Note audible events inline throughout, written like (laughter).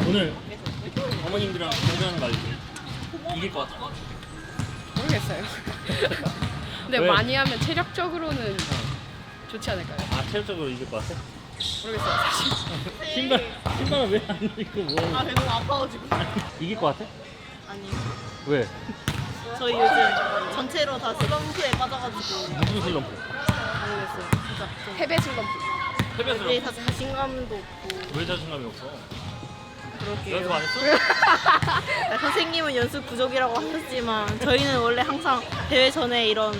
네? 오늘 어머님들이랑 거 알지? 이길 것 같아. 모르겠어요. (laughs) 근데 왜? 많이 하면 체력적으로는 좋지 않을까요? 아 체력적으로 이길 것 같아? 모르겠어요 사실. (laughs) 신발 신발은 왜안 입고 뭐? 아, 배가 아파가지고. 이길 것 같아? 아니, 왜? 저희 요즘 전체로 다 슬럼프에 빠져가지고 무슨 슬럼프? 모르겠어요. 진짜 좀 패배 슬럼프. 패배 애들이 슬럼프? 다 자신감도 없고 왜 자신감이 없어? 그렇게 연습 안 했어? 아, (laughs) 선생님은 연습 부족이라고 하셨지만 저희는 원래 항상 대회 전에 이런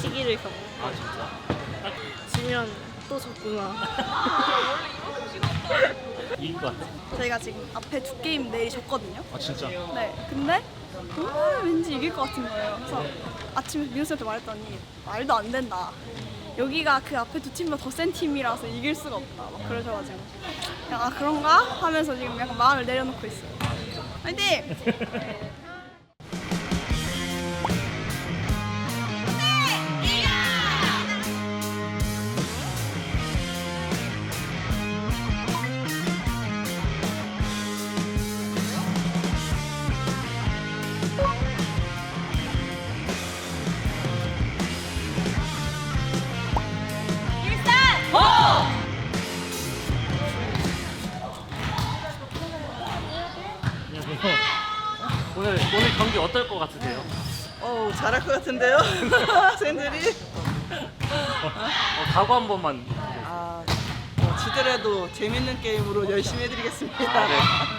시기를 겪고 아 진짜? 지면 또 졌구나. (laughs) 이길 것 같아? 저희가 지금 앞에 두 게임 내일 졌거든요. 아 진짜? 네. 근데 오늘 왠지 이길 것 같은 거예요. 그래서 아침에 민호 쌤한테 말했더니 말도 안 된다. 여기가 그 앞에 두 팀보다 더 센 팀이라서 이길 수가 없다. 막 그러셔가지고 아 그런가 하면서 지금 약간 마음을 내려놓고 있어요. 화이팅! 것 같으세요? 어우 잘할 것 같은데요 (laughs) 학생들이 어, 각오 한 번만. 아 뭐, 지더라도 재밌는 게임으로 열심히 해드리겠습니다 아, 네.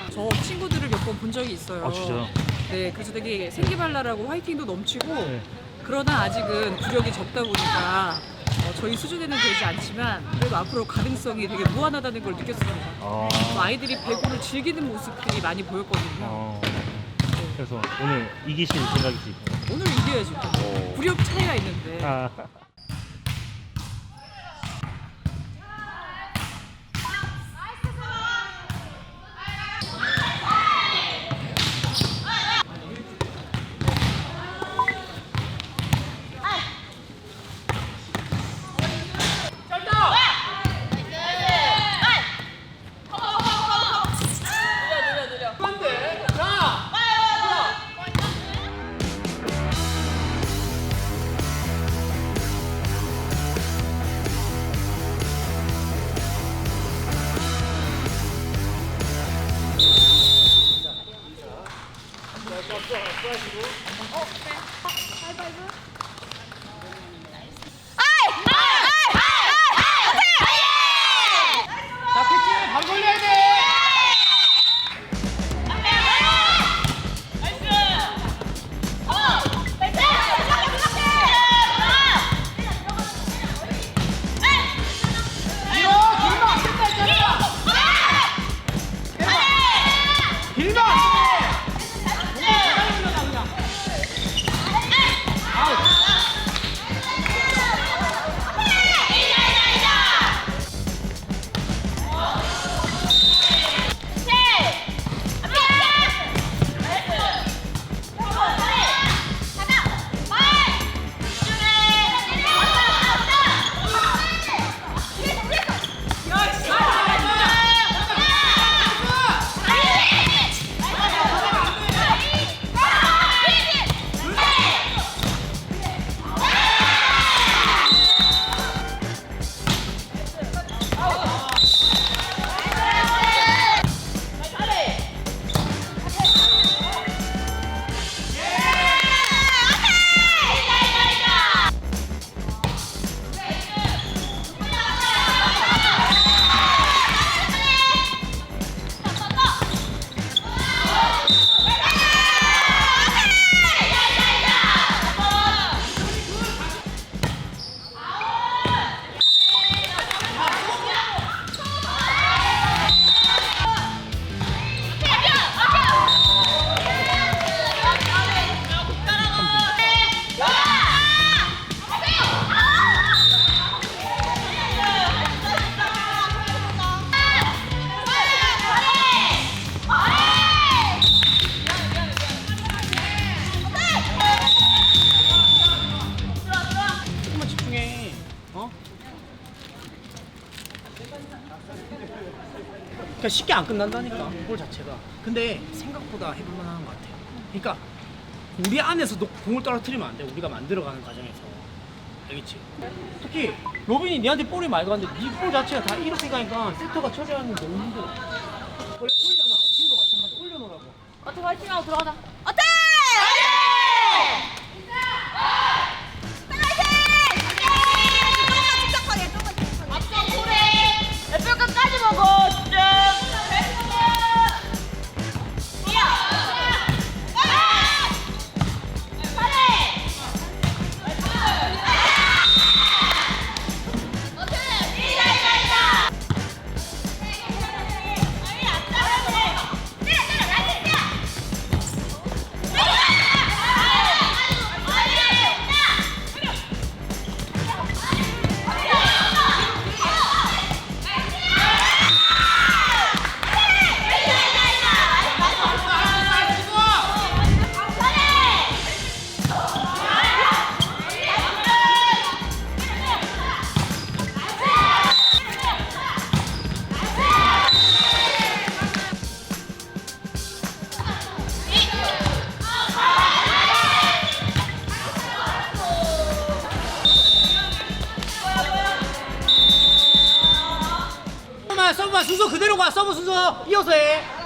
(laughs) 저 친구들을 몇 번 본 적이 있어요. 아 진짜요? 네, 그래서 되게 생기발랄하고 화이팅도 넘치고 네. 그러나 아직은 구력이 적다 보니까 어, 저희 수준에는 되지 않지만 그래도 앞으로 가능성이 되게 무한하다는 걸 느꼈습니다. 어. 또 아이들이 배구를 즐기는 모습들이 많이 보였거든요. 어. 그래서 오늘 이기실 생각이지? 오늘 이겨야죠. 오. 구력 차이가 있는데. 아. 그냥 쉽게 안 끝난다니까 볼 자체가. 근데 생각보다 해볼 만한 것 같아요. 그러니까 우리 안에서도 공을 떨어뜨리면 안 돼. 우리가 만들어가는 과정에서. 알겠지? 특히 로빈이 니한테 볼이 많이 갔는데 니볼 자체가 다 이렇게 가니까 세터가 처리하는 게 너무 힘들어. 원래 올려놔. 지금도 마찬가지 올려놓으라고. 어떻게 화이팅하고 들어가자. 서브만 순서 그대로 가. 서브 순서 이어서 해.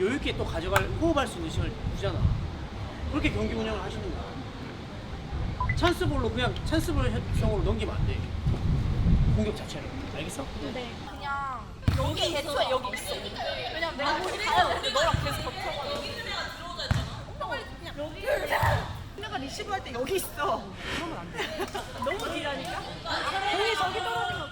여유 있게 또 가져갈 호흡할 수 있는 시간을 주잖아. 그렇게 경기 운영을 하시는 거야. 찬스볼로 그냥 찬스볼 형으로 넘기면 안 돼. 공격 자체를. 알겠어? 여기 애초에 여기 있어. 왜냐면 내가 가야 돼. 너랑 계속 겹쳐가지고. 시도할 때 여기 있어. 그러면 안 돼. 너무 뒤라니까. 공이 저기 떨어지면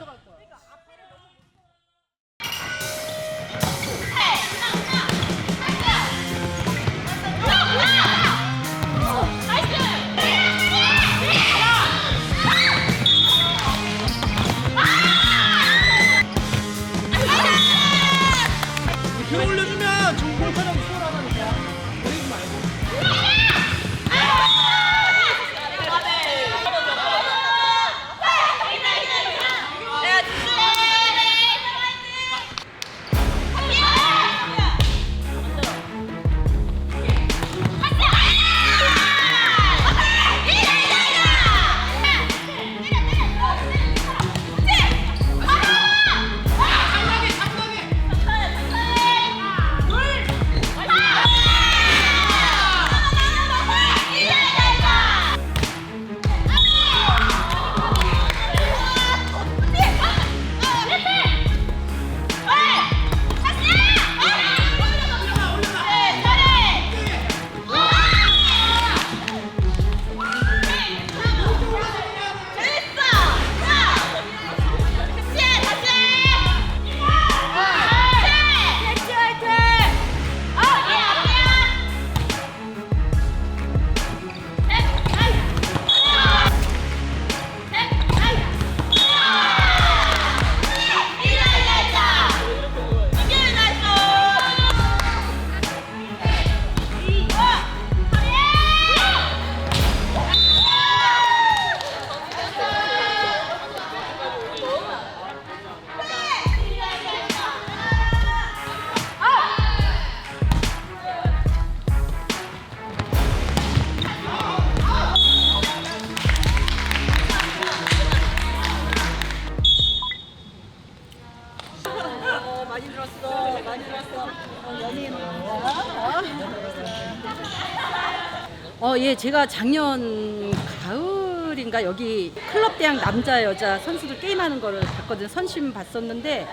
어, 예, 제가 작년 가을인가 여기 클럽 대학 남자 여자 선수들 게임하는 거를 봤거든요. 선심 봤었는데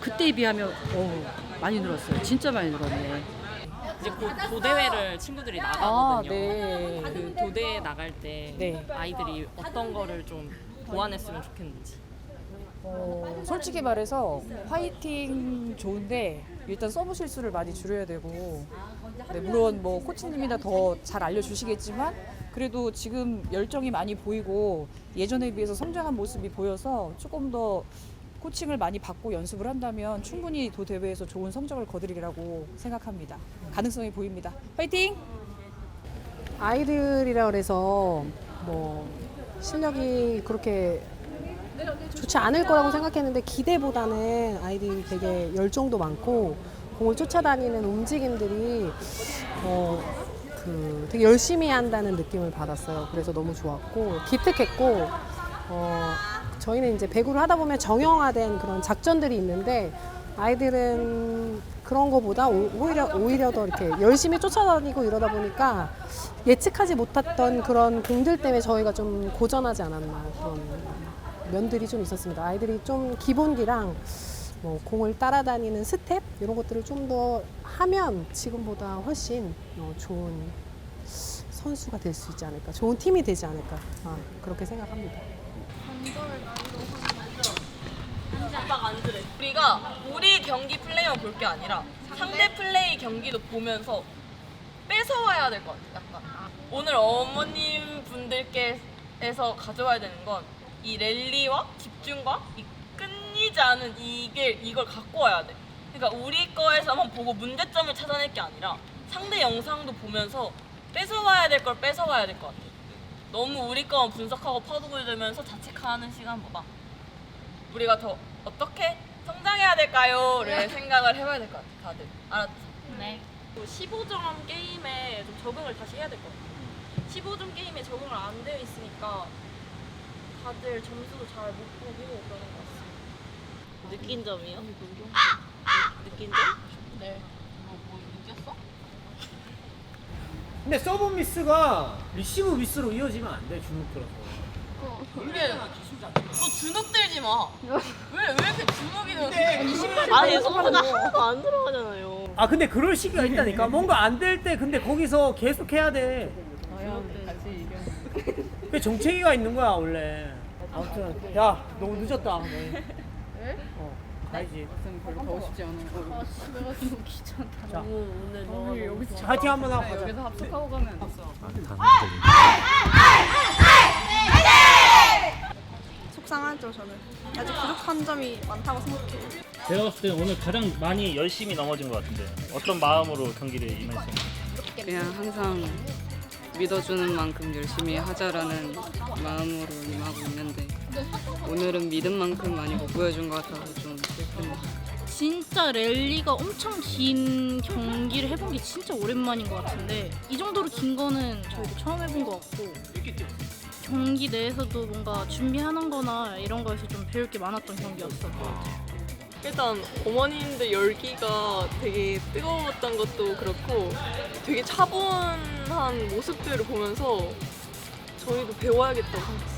그때에 비하면 어, 많이 늘었어요. 진짜 많이 늘었네. 이제 곧 도대회를 친구들이 나가거든요. 그 도대회 나갈 때 아이들이 어떤 거를 좀 보완했으면 좋겠는지. 어, 솔직히 말해서 화이팅 좋은데 일단 서브 실수를 많이 줄여야 되고 네, 물론 뭐 코치님이나 더 잘 알려주시겠지만 그래도 지금 열정이 많이 보이고 예전에 비해서 성장한 모습이 보여서 조금 더 코칭을 많이 받고 연습을 한다면 충분히 도 대회에서 좋은 성적을 거두리라고 생각합니다. 가능성이 보입니다. 화이팅! 아이들이라 그래서 뭐 실력이 그렇게 좋지 않을 거라고 생각했는데 기대보다는 아이들이 되게 열정도 많고 공을 쫓아다니는 움직임들이 어, 그 되게 열심히 한다는 느낌을 받았어요. 그래서 너무 좋았고 기특했고 어, 저희는 이제 배구를 하다 보면 정형화된 그런 작전들이 있는데 아이들은 그런 거보다 오- 오히려 오히려 더 이렇게 열심히 쫓아다니고 이러다 보니까 예측하지 못했던 그런 공들 때문에 저희가 좀 고전하지 않았나 그런 면들이 좀 있었습니다. 아이들이 좀 기본기랑 뭐 공을 따라다니는 스텝 이런 것들을 좀 더 하면 지금보다 훨씬 어, 좋은 선수가 될 수 있지 않을까, 좋은 팀이 되지 않을까 아, 그렇게 생각합니다. 빡안 그래. 우리가 우리 경기 플레이만 볼 게 아니라 상대 플레이 경기도 보면서 뺏어와야 될 것 같아. 약간 오늘 어머님 분들께서 가져와야 되는 건 이 랠리와 집중과 이 끊이지 않은 이게 이걸 갖고 와야 돼. 그러니까 우리 거에서만 보고 문제점을 찾아낼 게 아니라 상대 영상도 보면서 뺏어와야 될 걸 뺏어와야 될 것 같아. 너무 우리 거만 분석하고 파도를 들면서 자책하는 시간보다 우리가 더 어떻게 성장해야 될까요?를 생각을 해봐야 될 것 같아, 다들. 알았지? 네. 15점 게임에 좀 적응을 다시 해야 될 것 같아. 15점 게임에 적응을 안 되어 있으니까 다들 점수도 잘 못 보고 그러는 것 같아요. 느낀 점이요? 느낀 점? 네. 뭐, 뭐 느꼈어? 근데 서브 미스가 리시브 미스로 이어지면 안 돼, 주눅 들어서. 그래. 너 주눅 들지 마. 왜, 왜 이렇게 주눅이 들어? 아니, 서브가 하나도 (laughs) 안 들어가잖아요. 아 근데 그럴 시기가 있다니까 뭔가 안 될 때 근데 거기서 계속 해야 돼 그 정체기가 있는 거야 원래. 아무튼 야 너무 늦었다. 네. 어 가야지. 별로 가고 싶지 않아요. 아, 집에 가서 너무 귀찮다. 자. 오늘 너무 여기서 파이팅 한번 하고 가자. 여기서 합숙하고 가면 속상하죠 저는. 아직 부족한 점이 많다고 생각해요. 제가 봤을 때 오늘 가장 많이 열심히 넘어진 것 같은데 어떤 마음으로 경기를 임했어요? 그냥 항상 믿어주는 만큼 열심히 하자라는 마음으로 임하고 있는데 오늘은 믿은 만큼 많이 못 보여준 것 같아서 좀 슬픕니다. 진짜 랠리가 엄청 긴 경기를 해본 게 진짜 오랜만인 것 같은데 이 정도로 긴 거는 저희도 처음 해본 것 같고 경기 내에서도 뭔가 준비하는 거나 이런 거에서 좀 배울 게 많았던 경기였던 것 같아요. 일단 어머님들 열기가 되게 뜨거웠던 것도 그렇고 되게 차분 한 모습들을 보면서 저희도 배워야겠다고 생각했어요.